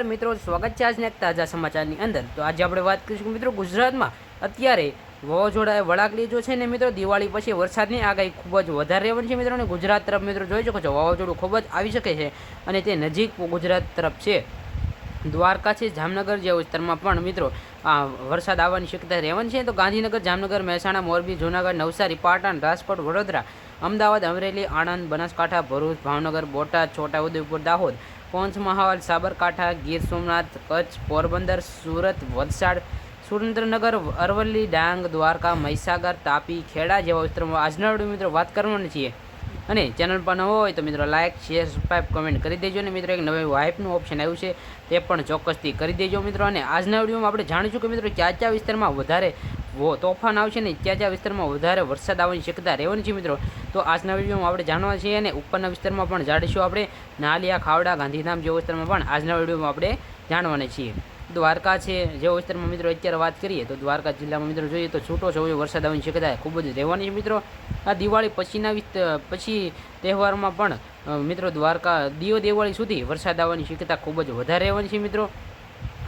નમસ્કાર મિત્રો, સ્વાગત છે આજના એક તાજા સમાચારની અંદર. તો આજે આપણે વાત કરીશું મિત્રો ગુજરાતમાં. અત્યારે વાવાઝોડાએ વળાકલી જો છે ને મિત્રો, દિવાળી પછી વરસાદની આગાહી ખૂબ જ વધારે રહેવાની છે મિત્રો. અને ગુજરાત તરફ મિત્રો જોઈ શકો છો, વાવાઝોડું ખૂબ જ આવી શકે છે. અને તે નજીક ગુજરાત તરફ છે, દ્વારકા છે, જામનગર જેવા વિસ્તારમાં પણ મિત્રો, આ વરસાદ આવવાની શક્યતા રહેવાની છે. તો ગાંધીનગર, જામનગર, મહેસાણા, મોરબી, જૂનાગઢ, નવસારી, પાટણ, રાજકોટ, વડોદરા અમદાવાદ, અમરેલી, આણંદ, બનાસકાંઠા, ભરૂચ, ભાવનગર, બોટાદ, છોટાઉદેપુર, દાહોદ પંચમહાલ સાબરકાંઠા, ગીર સોમનાથ, કચ્છ, પોરબંદર, સુરત, વલસાડ, સુરેન્દ્રનગર, અરવલ્લી, ડાંગ, દ્વારકા, મહીસાગર, તાપી, ખેડા જેવા વિસ્તારોમાં આજના મિત્રો વાત કરવાની છીએ. અને ચેનલ પર નવો હોય તો મિત્રો લાઇક શેર સબસ્ક્રાઈબ કમેન્ટ કરી દેજો અને મિત્રો એક નવી વાઇફનું ઓપ્શન આવ્યું છે તે પણ ચોક્કસથી કરી દેજો મિત્રો. અને આજના વિડીયોમાં આપણે જાણીશું કે મિત્રો ક્યાં ક્યાં વિસ્તારમાં વધારે તોફાન આવશે ને ત્યાં જ્યાં વિસ્તારમાં વધારે વરસાદ આવવાની શક્યતા રહેવાની છે મિત્રો. તો આજના વિડીયોમાં આપણે જાણવા છીએ અને ઉપરના વિસ્તારમાં પણ જાણીશું આપણે. નાલિયા, ખાવડા, ગાંધીધામ જેવા વિસ્તારમાં પણ આજના વિડીયોમાં આપણે જાણવાના છીએ. દ્વારકા છે જે વિસ્તારમાં મિત્રો અત્યારે વાત કરીએ તો દ્વારકા જિલ્લામાં મિત્રો જોઈએ તો છૂટો છવાયો વરસાદ આવવાની શક્યતા ખૂબ જ રહેવાની છે મિત્રો. આ દિવાળી પછીના પછી તહેવારમાં પણ મિત્રો દ્વારકા દિયો દિવાળી સુધી વરસાદ આવવાની શક્યતા ખૂબ જ વધારે રહેવાની છે મિત્રો.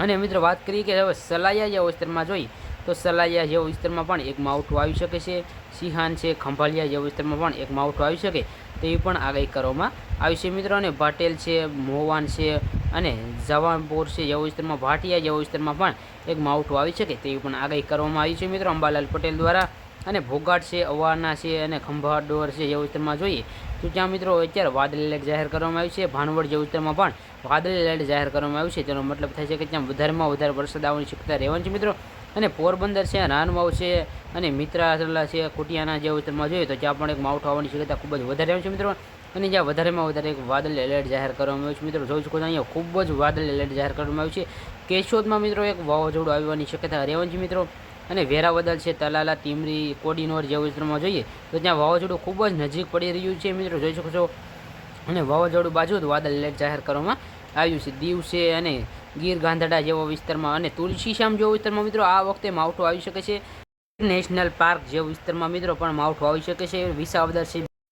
અને મિત્રો વાત કરીએ કે હવે સલાયા જેવા વિસ્તારમાં જોઈએ તો સલાયા જેવા વિસ્તારમાં પણ એક માવઠું આવી શકે છે. સિંહાન છે ખંભાલિયા જેવા વિસ્તારમાં પણ એક માવઠું આવી શકે તેવી પણ આગાહી કરવામાં આવી છે મિત્રો. અને ભાટેલ છે, મોવાન છે અને જવાનપુર છે જેવા વિસ્તારમાં, ભાટિયા જેવા વિસ્તારમાં પણ એક માવઠું આવી શકે તેવી પણ આગાહી કરવામાં આવી છે મિત્રો. અંબાલાલ પટેલ દ્વારા અને ભોગાટ છે અવારના છે અને ખંભાડોર છે જેવા વિસ્તારમાં જોઈએ તો ત્યાં મિત્રો અત્યારે વાદળી એલર્ટ જાહેર કરવામાં આવ્યું છે. ભાનવડ જેવા વિસ્તારમાં પણ વાદળી એલર્ટ જાહેર કરવામાં આવ્યું છે. તેનો મતલબ થાય છે કે ત્યાં વધારેમાં વધારે વરસાદ આવવાની શક્યતા રહેવાની છે મિત્રો. અને પોરબંદર છે, રાનવાવ છે અને મિત્રાસરલા છે, કુટિયાના જે વિસ્તારમાં જોઈએ તો ત્યાં પણ એક માવઠું આવવાની શક્યતા ખૂબ જ વધારે છે મિત્રો. અને જ્યાં વધારેમાં વધારે એક વાદળ એલર્ટ જાહેર કરવામાં આવ્યું છે મિત્રો. જોઈ શકો છો અહીંયા ખૂબ જ વાદળી એલર્ટ જાહેર કરવામાં આવ્યું છે. કેશોદમાં મિત્રો એક વાવાઝોડું આવવાની શક્યતા રહેવાની છે મિત્રો. અને વેરાવદલ છે, તલાલા તીમરી કોડીનોર જેવા વિસ્તારમાં જોઈએ તો ત્યાં વાવાઝોડું ખૂબ જ નજીક પડી રહ્યું છે મિત્રો. જોઈ શકો છો. અને વાવાઝોડું બાજુ વાદળ એલર્ટ જાહેર કરવામાં આવ્યું છે. દીવ છે અને ગીર ગાંધડા જેવા વિસ્તારમાં અને તુલસીશ્યામ જેવા વિસ્તારમાં મિત્રો આ વખતે માવઠું આવી શકે છે. નેશનલ પાર્ક જેવા વિસ્તારમાં મિત્રો પણ માવઠું આવી શકે છે. વિસાવદર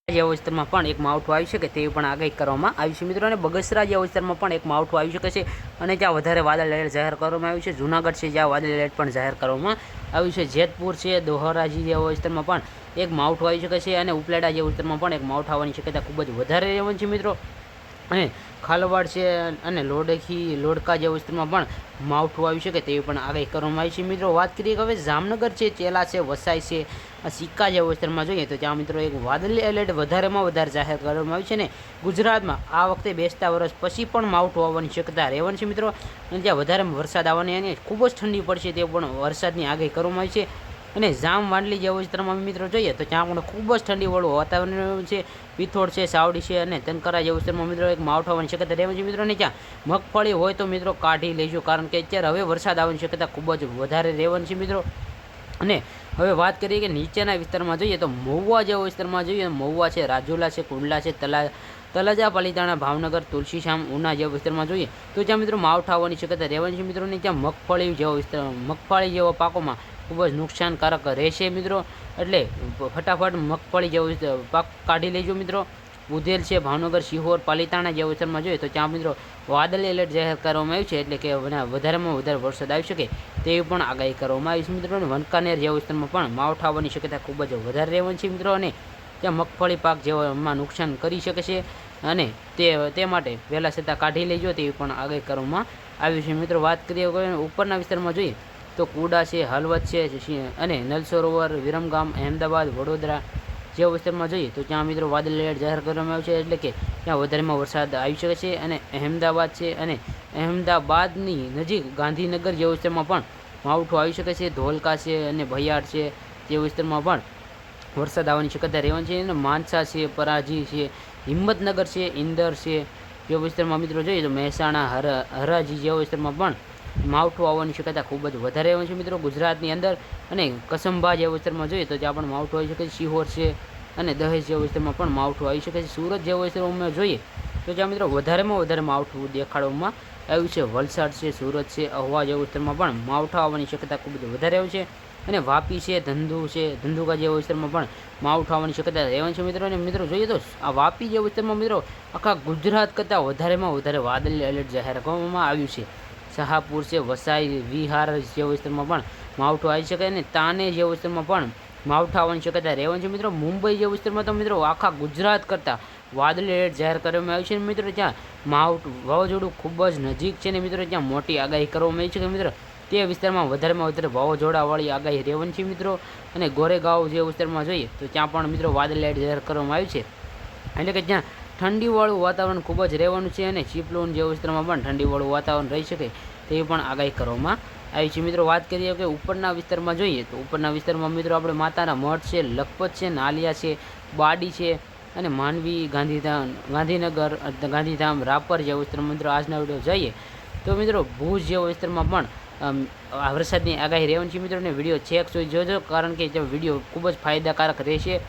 જેવા વિસ્તારમાં પણ એક માવઠું આવી શકે તેવી પણ આગાહી કરવામાં આવી છે મિત્રો. અને બગસરા જેવા વિસ્તારમાં પણ એક માવઠું આવી શકે છે. અને ત્યાં વધારે વાદળ એલર્ટ જાહેર કરવામાં આવ્યું છે. જૂનાગઢ છે જ્યાં વાદળ એલર્ટ પણ જાહેર કરવામાં આવ્યું છે. જેતપુર છે, દોહરાજી જેવા વિસ્તારમાં પણ એક માવઠું આવી શકે છે. અને ઉપલેટા જેવા વિસ્તારમાં પણ એક માવઠું આવવાની શક્યતા ખૂબ જ વધારે રહેવાની છે મિત્રો. અને ખાલવાડ છે અને લોડેખી, લોડકા જેવા વિસ્તારમાં પણ માવઠું આવી શકે તેવી પણ આગાહી કરવામાં આવી છે. મિત્રો, વાત કરીએ કે હવે જામનગર છે, ચેલા છે, વસાઈ છે સિક્કા જેવા વિસ્તારમાં જોઈએ તો ત્યાં મિત્રો એક વાદળી એલર્ટ વધારેમાં વધારે જાહેર કરવામાં આવ્યું છે ને ગુજરાતમાં આ વખતે બેસતા વર્ષ પછી પણ માવઠું આવવાની શક્યતા રહેવાની છે. મિત્રો, અને ત્યાં વધારે વરસાદ આવવાની અને ખૂબ જ ઠંડી પડશે તે પણ વરસાદની આગાહી કરવામાં આવી છે. અને જામ વાંડલી જેવા વિસ્તારમાં મિત્રો જોઈએ તો ત્યાં પણ ખૂબ જ ઠંડીવાળું વાતાવરણ છે પિથોડ છે, સાવડી છે અને તનકરા જેવા વિસ્તારમાં મિત્રો એક માવઠું આવવાની શક્યતા રહેવાની છે મિત્રો અને ત્યાં મગફળી હોય તો મિત્રો કાઢી લેજો કારણ કે અત્યારે હવે વરસાદ આવવાની શક્યતા ખૂબ જ વધારે રહેવાની છે મિત્રો. અને હવે વાત કરીએ કે નીચેના વિસ્તારમાં જોઈએ તો મહુવા જેવા વિસ્તારમાં જોઈએ મહુવા છે, રાજુલા છે, કુંડલા છે, તલા તલાજા પાલિતાણા ભાવનગર, તુલસીશામ, ઉના જેવા વિસ્તારમાં જોઈએ તો ત્યાં મિત્રો માવઠા આવવાની શક્યતા રહેવાની છે. મિત્રો અને ત્યાં મગફળી જેવો વિસ્તાર, મગફળી જેવા પાકોમાં ખૂબ જ નુકસાનકારક રહેશે મિત્રો. એટલે ફટાફટ મગફળી જેવું પાક કાઢી લેજો મિત્રો. ઉધેલ છે ભાવનગર સિહોર પાલિતાણા જેવા વિસ્તારમાં જોઈએ તો ત્યાં મિત્રો વાદળી એલર્ટ જાહેર કરવામાં આવ્યું છે. એટલે કે વધારેમાં વધારે વરસાદ આવી શકે તેવી પણ આગાહી કરવામાં આવી છે મિત્રો. અને વનકાનેર જેવા વિસ્તારમાં પણ માવઠા આવવાની શક્યતા ખૂબ જ વધારે રહેવાની છે મિત્રો. અને ત્યાં મગફળી પાક જેવામાં નુકસાન કરી શકે છે. અને તે તે માટે વહેલા છતાં કાઢી લેજો તેવી પણ આગાહી કરવામાં આવી છે મિત્રો. વાત કરીએ ઉપરના વિસ્તારમાં જોઈએ તો કુડા છે, હલવદ છે અને નલ સરોવર વિરમગામ, અહેમદાબાદ, વડોદરા જે વિસ્તારમાં જોઈએ તો ત્યાં મિત્રો વાદળ એલર્ટ જાહેર કરવામાં આવ્યું છે. એટલે કે ત્યાં વધારેમાં વરસાદ આવી શકે છે અને અહેમદાબાદ છે અને અહેમદાબાદની નજીક ગાંધીનગર જેવા વિસ્તારમાં પણ માવઠું આવી શકે છે. ધોલકા છે અને ભૈયાડ છે તે વિસ્તારમાં પણ વરસાદ આવવાની શક્યતા રહેવાની છે. અને માનસા છે, પરાજી છે, હિંમતનગર છે ઇન્દર છે જે વિસ્તારમાં મિત્રો જોઈએ તો મહેસાણા, હર હરાજી જેવા વિસ્તારમાં પણ માવઠું આવવાની શક્યતા ખૂબ જ વધારે હોય છે મિત્રો ગુજરાતની અંદર. અને કસંભા જેવા વિસ્તારમાં જોઈએ તો ત્યાં પણ માવઠું આવી શકે છે સિહોર છે અને દહેજ જેવા વિસ્તારમાં પણ માવઠું આવી શકે છે. સુરત જેવા વિસ્તારમાં જોઈએ તો જ્યાં મિત્રો વધારેમાં વધારે માવઠું દેખાડવામાં આવ્યું છે. વલસાડ છે, સુરત છે, અહવા જેવા વિસ્તારમાં પણ માવઠા આવવાની શક્યતા ખૂબ જ વધારે હોય છે. અને વાપી છે, ધંધુ છે, ધંધુકા જેવા વિસ્તારમાં પણ માવઠું આવવાની શક્યતા રહેવાની છે મિત્રો. અને મિત્રો જોઈએ તો આ વાપી જેવા વિસ્તારમાં મિત્રો આખા ગુજરાત કરતાં વધારેમાં વધારે વાદળી એલર્ટ જાહેર કરવામાં આવ્યું છે. શાહાપુર છે, વસાઈ, વિહાર જેવા વિસ્તારમાં પણ માવઠું આવી શકે અને તાને જેવા વિસ્તારમાં પણ માવઠા આવવાની શક્યતા રહેવાની છે. મિત્રો, મુંબઈ જેવા વિસ્તારમાં તો મિત્રો આખા ગુજરાત કરતાં વાદળી એલર્ટ જાહેર કરવામાં આવ્યું છે અને મિત્રો ત્યાં માવઠું વાવાઝોડું ખૂબ જ નજીક છે ને મિત્રો, ત્યાં મોટી આગાહી કરવામાં આવી છે કે મિત્રો, તે વિસ્તારમાં વધારેમાં વધારે વાવાઝોડાવાળી આગાહી રહેવાની છે મિત્રો. અને ગોરેગાંવ જે વિસ્તારમાં જોઈએ તો ત્યાં પણ મિત્રો વાદળી લાઇટ જાહેર કરવામાં આવ્યું છે. એટલે કે ત્યાં ઠંડીવાળું વાતાવરણ ખૂબ જ રહેવાનું છે અને ચીપલોન જેવા વિસ્તારમાં પણ ઠંડીવાળું વાતાવરણ રહી શકે તેવી પણ આગાહી કરવામાં આવી છે. મિત્રો, વાત કરીએ કે ઉપરના વિસ્તારમાં જોઈએ તો ઉપરના વિસ્તારમાં મિત્રો આપણે માતાના મઠ છે, લખપત છે, નાલિયા છે, બાડી છે અને માનવી ગાંધીધામ, ગાંધીનગર, ગાંધીધામ, રાપર જેવા વિસ્તારમાં મિત્રો આજના વીડિયો જઈએ તો મિત્રો ભુજ જેવા વિસ્તારમાં પણ વરસાદની આગાહી રહેવાની છે. મિત્રો, અને વીડિયો ચેક જોઈ જોજો કારણ કે જે વીડિયો ખૂબ જ ફાયદાકારક રહેશે.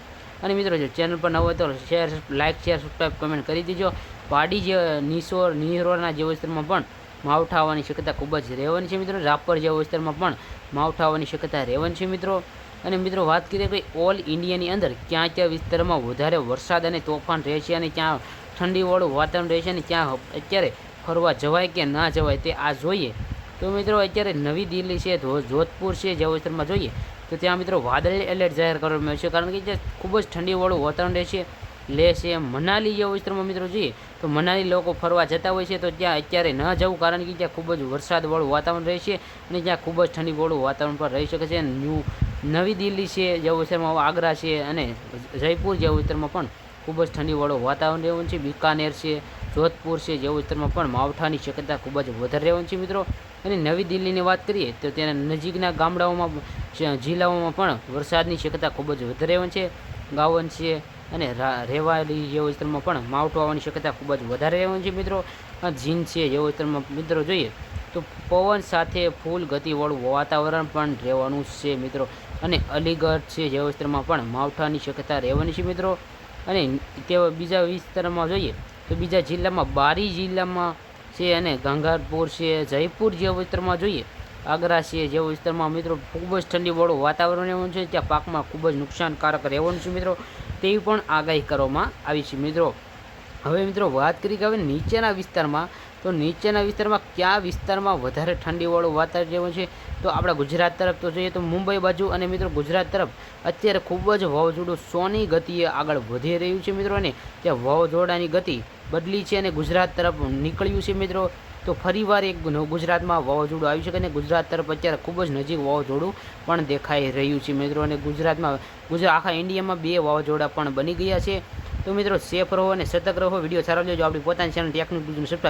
અને મિત્રો, જો ચેનલ પર નવો હોય તો share like share subscribe comment કરી દેજો. પાડી જે નિશોર નિરોરના જેવા વિસ્તારમાં પણ માવઠા આવવાની શક્યતા ખૂબ જ રહેવાની છે મિત્રો. રાપર જેવા વિસ્તારમાં પણ માવઠા આવવાની શક્યતા રહેવાની છે મિત્રો. અને મિત્રો, વાત કરીએ કે ઓલ ઇન્ડિયાની અંદર ક્યાં ક્યાં વિસ્તારમાં વધારે વરસાદ અને તોફાન રહેશે અને ક્યાં ઠંડીવાળું વાતાવરણ રહેશે અને ક્યાં અત્યારે ફરવા જવાય કે ના જવાય તે આ જોઈએ. તો મિત્રો, અત્યારે નવી દિલ્હી છે જોધપુર છે જેવા વિસ્તારમાં જોઈએ તો ત્યાં મિત્રો વાદળી એલર્ટ જાહેર કરવામાં આવ્યું છે. કારણ કે જે ખૂબ જ ઠંડીવાળું વાતાવરણ રહે છે, લે છે મનાલી જેવા વિસ્તારમાં મિત્રો જોઈએ તો મનાલી લોકો ફરવા જતા હોય છે, તો ત્યાં અત્યારે ન જવું કારણ કે ત્યાં ખૂબ જ વરસાદવાળું વાતાવરણ રહે છે અને ત્યાં ખૂબ જ ઠંડીવાળું વાતાવરણ પણ રહી શકે છે. ન્યૂ, નવી દિલ્હી છે જેવા વિસ્તારમાં, આગ્રા છે અને જયપુર જેવા વિસ્તારમાં પણ ખૂબ જ ઠંડીવાળું વાતાવરણ રહેવાનું છે. બિકાનેર છે, જોધપુર છે જેવા વિસ્તારમાં પણ માવઠાની શક્યતા ખૂબ જ વધારે રહેવાની છે મિત્રો. અને નવી દિલ્હીની વાત કરીએ તો તેના નજીકના ગામડાઓમાં જિલ્લાઓમાં પણ વરસાદની શક્યતા ખૂબ જ વધારે છે ગાવન છે અને રેવાડી જેવા વિસ્તારમાં પણ માવઠું આવવાની શક્યતા ખૂબ જ વધારે છે મિત્રો. જીન છે જેવા મિત્રો જોઈએ તો પવન સાથે ફૂલ ગતિવાળું વાતાવરણ પણ રહેવાનું છે મિત્રો. અને અલીગઢ છે જેવા વિસ્તારમાં પણ માવઠાની શક્યતા રહેવાની છે મિત્રો. અને તે બીજા વિસ્તારમાં જોઈએ તો બીજા જિલ્લામાં બારી જિલ્લામાં છે અને ગંગારપુર છે, જયપુર જેવા વિસ્તારમાં જોઈએ આગ્રા છે જેવો વિસ્તારમાં મિત્રો ખૂબ જ ઠંડીવાળું વાતાવરણ રહેવાનું છે. ત્યાં પાકમાં ખૂબ જ નુકસાનકારક રહેવાનું છે મિત્રો. તેવી પણ આગાહી કરવામાં આવી છે મિત્રો. હવે મિત્રો વાત કરી કે હવે નીચેના વિસ્તારમાં, તો નીચેના વિસ્તારમાં કયા વિસ્તારમાં વધારે ઠંડીવાળું વાતાવરણ જેવું છે? તો આપણા ગુજરાત તરફ તો જોઈએ તો મુંબઈ બાજુ અને મિત્રો ગુજરાત તરફ અત્યારે ખૂબ જ વાવાઝોડું સોની ગતિએ આગળ વધી રહ્યું છે મિત્રો અને ત્યાં વાવાઝોડાની ગતિ બદલી છે અને ગુજરાત તરફ નીકળ્યું છે મિત્રો. તો ફરીવાર એક ગુજરાતમાં વાવાઝોડું આવ્યું છે અને ગુજરાત તરફ અત્યારે ખૂબ જ નજીક વાવાઝોડું પણ દેખાઈ રહ્યું છે મિત્રો. અને ગુજરાતમાં, ગુજરાત, આખા ઇન્ડિયામાં બે વાવાઝોડા પણ બની ગયા છે. તો મિત્રો સેફ રહો અને સતર્ક રહો. વીડિયો સારો લેજો આપણી પોતાની ચેનલ ટેકનિક સબસ્ક્રાઈબ